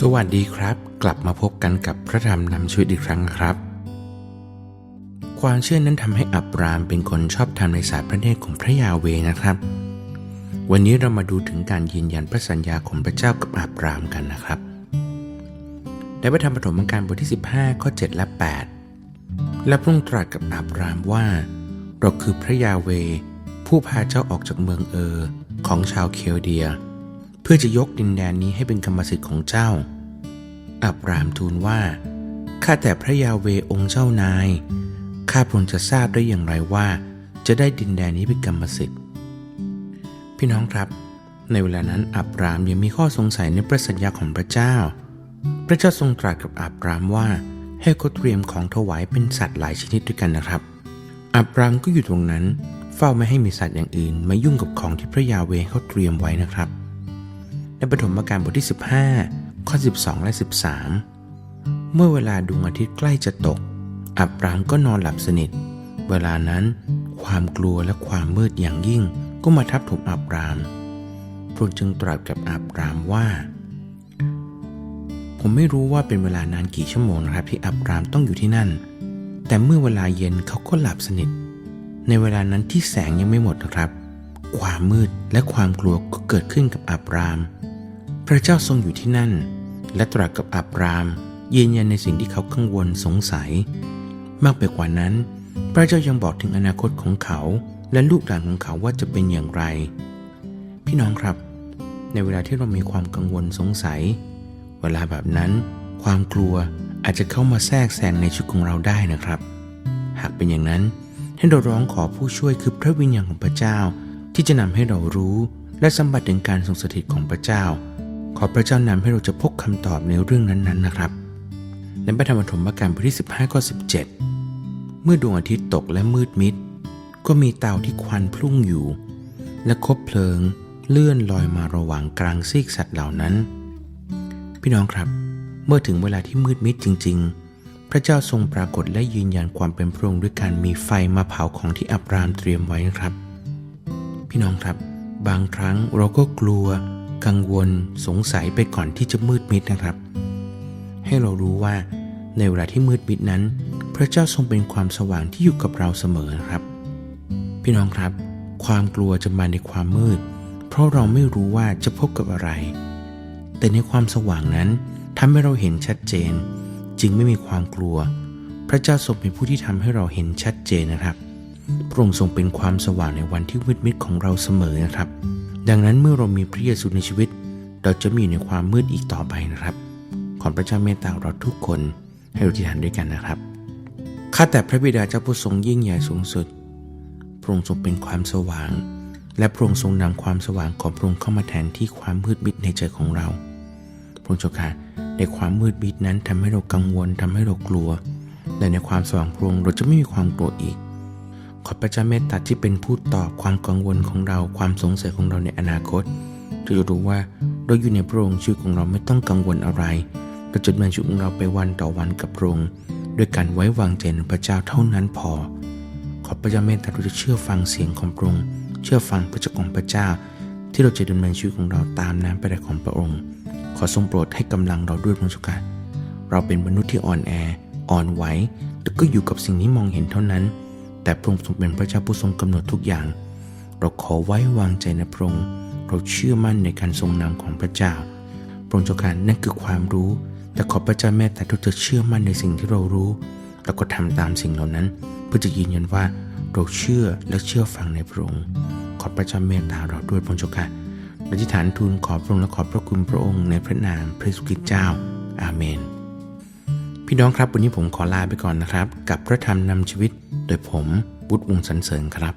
สวัสดีครับ กลับมาพบกันกับพระธรรมนำชีวิตอีกครั้งครับ ความเชื่อนั้นทำให้อับรามเป็นคนชอบธรรมในสายพระเนตรของพระยาเวนะครับ วันนี้เรามาดูถึงการยืนยันพระสัญญาของพระเจ้ากับอับรามกันนะครับในพระธรรมปฐมกาลบทที่ 15 ข้อ 7 และ 8 และพระองค์ตรัสกับอับรามว่า เราคือพระยาเว ผู้พาเจ้าออกจากเมืองเออ ของชาวเคลเดีย เพื่อจะยกดินแดนนี้ให้เป็นกรรมสิทธิ์ของเจ้า อับรามทูลว่า ข้าแต่พระยาเวองค์เจ้านาย ข้าพระองจะทราบได้อย่างไรว่า จะได้ดินแดนนี้เป็นกรรมสิทธิ์ พี่น้องครับ ในเวลานั้นอับรามยังมีข้อสงสัยในพระสัญญาของพระเจ้า พระเจ้าทรงตรัสกับอับรามว่า ให้เขาเตรียมของถวายเป็นสัตว์หลายชนิดด้วยกันนะครับ อับรามก็อยู่ตรงนั้น เฝ้าไม่ให้มีสัตว์อย่างอื่นมายุ่งกับของที่พระยาเวเขาเตรียมไว้นะครับ ในปฐมกาลบทที่ 15 ข้อ 12 และ 13 เมื่อเวลาดวงอาทิตย์ใกล้จะตก อับรามก็นอนหลับสนิท เวลานั้นความกลัวและความมืดอย่างยิ่งก็มาทับถมอับรามพระจึงตรัสกับอับรามว่า ผมไม่รู้ว่าเป็นเวลานานกี่ชั่วโมงนะครับที่อับรามต้องอยู่ที่นั่น แต่เมื่อเวลาเย็นเขาก็หลับสนิท ในเวลานั้นที่แสงยังไม่หมดนะครับ ความมืดและความกลัวก็เกิดขึ้นกับอับราม ระเจ้าทรงอยู่ที่นั่น และตรัสกับอับรามยืนยันในสิ่งที่เขากังวลสงสัย มากไปกว่านั้น พระเจ้ายังบอกถึงอนาคตของเขา และลูกหลานของเขาว่าจะเป็นอย่างไร พี่น้องครับ ในเวลาที่เรามีความกังวลสงสัย เวลาแบบนั้น ความกลัวอาจจะเข้ามาแทรกแซงในชีวิตของเราได้นะครับ หากเป็นอย่างนั้นให้เราร้องขอผู้ช่วยคือพระวิญญาณของพระเจ้า ที่จะนำให้เรารู้ และสัมผัสถึงการทรงสถิตของพระเจ้า ขอพระเจ้านำให้เราจะพบคำตอบในเรื่องนั้นๆนะครับ ในพระธรรมธมกาลบทที่ 15ข้อ17 เมื่อดวงอาทิตย์ตกและมืดมิด ก็มีเตาที่ควันพุ่งอยู่ และคบเพลิงเลื่อนลอยมาระหว่างกลางซีกสัตว์เหล่านั้น พี่น้องครับ เมื่อถึงเวลาที่มืดมิดจริง ๆ พระเจ้าทรงปรากฏและยืนยันความเป็นพระองค์ด้วยการมีไฟมาเผาของที่อับรามเตรียมไว้นะครับ พี่น้องครับ บางครั้งเราก็กลัว กังวลสงสัยไปก่อนที่จะมืดมิดนะครับ ให้เรารู้ว่าในเวลาที่มืดมิดนั้น พระเจ้าทรงเป็นความสว่างที่อยู่กับเราเสมอนะครับ พี่น้องครับ ความกลัวจะมาในความมืด เพราะเราไม่รู้ว่าจะพบกับอะไร แต่ในความสว่างนั้นทำให้เราเห็นชัดเจน จึงไม่มีความกลัว พระเจ้าทรงเป็นผู้ที่ทำให้เราเห็นชัดเจนนะครับพระองค์ทรงเป็นความสว่างในวันที่มืดมิดของเราเสมอนะครับ ดังนั้นเมื่อเรามีพระเยซูในชีวิต เราจะไมอยู่ในความมืดอีกต่อไปนะครับ ขอพระเจ้าเมตตาเราทุกคนให้เราที่ฐานด้วยกันนะครับข้าแต่พระบิดาเจ้าผู้ทรงยิ่งใหญ่สูงสุด พระองค์ทรงเป็นความสว่าง และพระองค์ทรงนำความสว่างของพระองค์เข้ามาแทนที่ความมืดมิดในใจของเรา พระองค์เจ้าค่ะในความมืดมิดนั้นทำให้เรากังวลทำให้เรากลัว และในความสว่างพระองค์เราจะไม่มีความกลัวอีก ขอพระเจ้าเมตตาที่เป็นผู้ตอบความกังวลของเราความสงสัยของเราในอนาคตเราจะรู้ว่าเราอยู่ในพระองค์ชีวิตของเราไม่ต้องกังวลอะไรเราจะดำเนินชีวิตของเราไปวันต่อวันกับพระองค์ด้วยการไว้วางใจในพระเจ้าเท่านั้นพอ ขอพระเจ้าเมตตาเราจะเชื่อฟังเสียงของพระองค์เชื่อฟังพระเจ้าของพระเจ้า ที่เราจะดำเนินชีวิตของเราตามน้ำพระทัยของพระองค์ ขอทรงโปรดให้กำลังเราด้วยพระเจ้าเราเป็นมนุษย์ที่อ่อนแอ อ่อนไหวแต่ก็อยู่กับสิ่งที่มองเห็นเท่านั้น แต่พระองค์ทรงเป็นพระเจ้าผู้ทรงกำหนดทุกอย่าง เราขอไว้วางใจในพระองค์ เราเชื่อมั่นในการทรงนำของพระเจ้า พระองค์เจ้าค่ะนั่นคือความรู้ แต่ขอพระเจ้าแม่แต่ทุกจะเชื่อมั่นในสิ่งที่เรารู้ แล้วก็ทำตามสิ่งเหล่านั้น เพื่อจะยืนยันว่าเราเชื่อและเชื่อฟังในพระองค์ ขอพระเจ้าเมตตาเราด้วยพระองค์เจ้าค่ะอธิษฐานทูลขอพระองค์และขอบพระคุณพระองค์ในพระนามพระเยซูคริตเจ้า อาเมน พี่น้องครับวันนี้ผมขอลาไปก่อนนะครับ กับพระธรรมนำชีวิต โดยผมบุตรวงสันเสริญครับ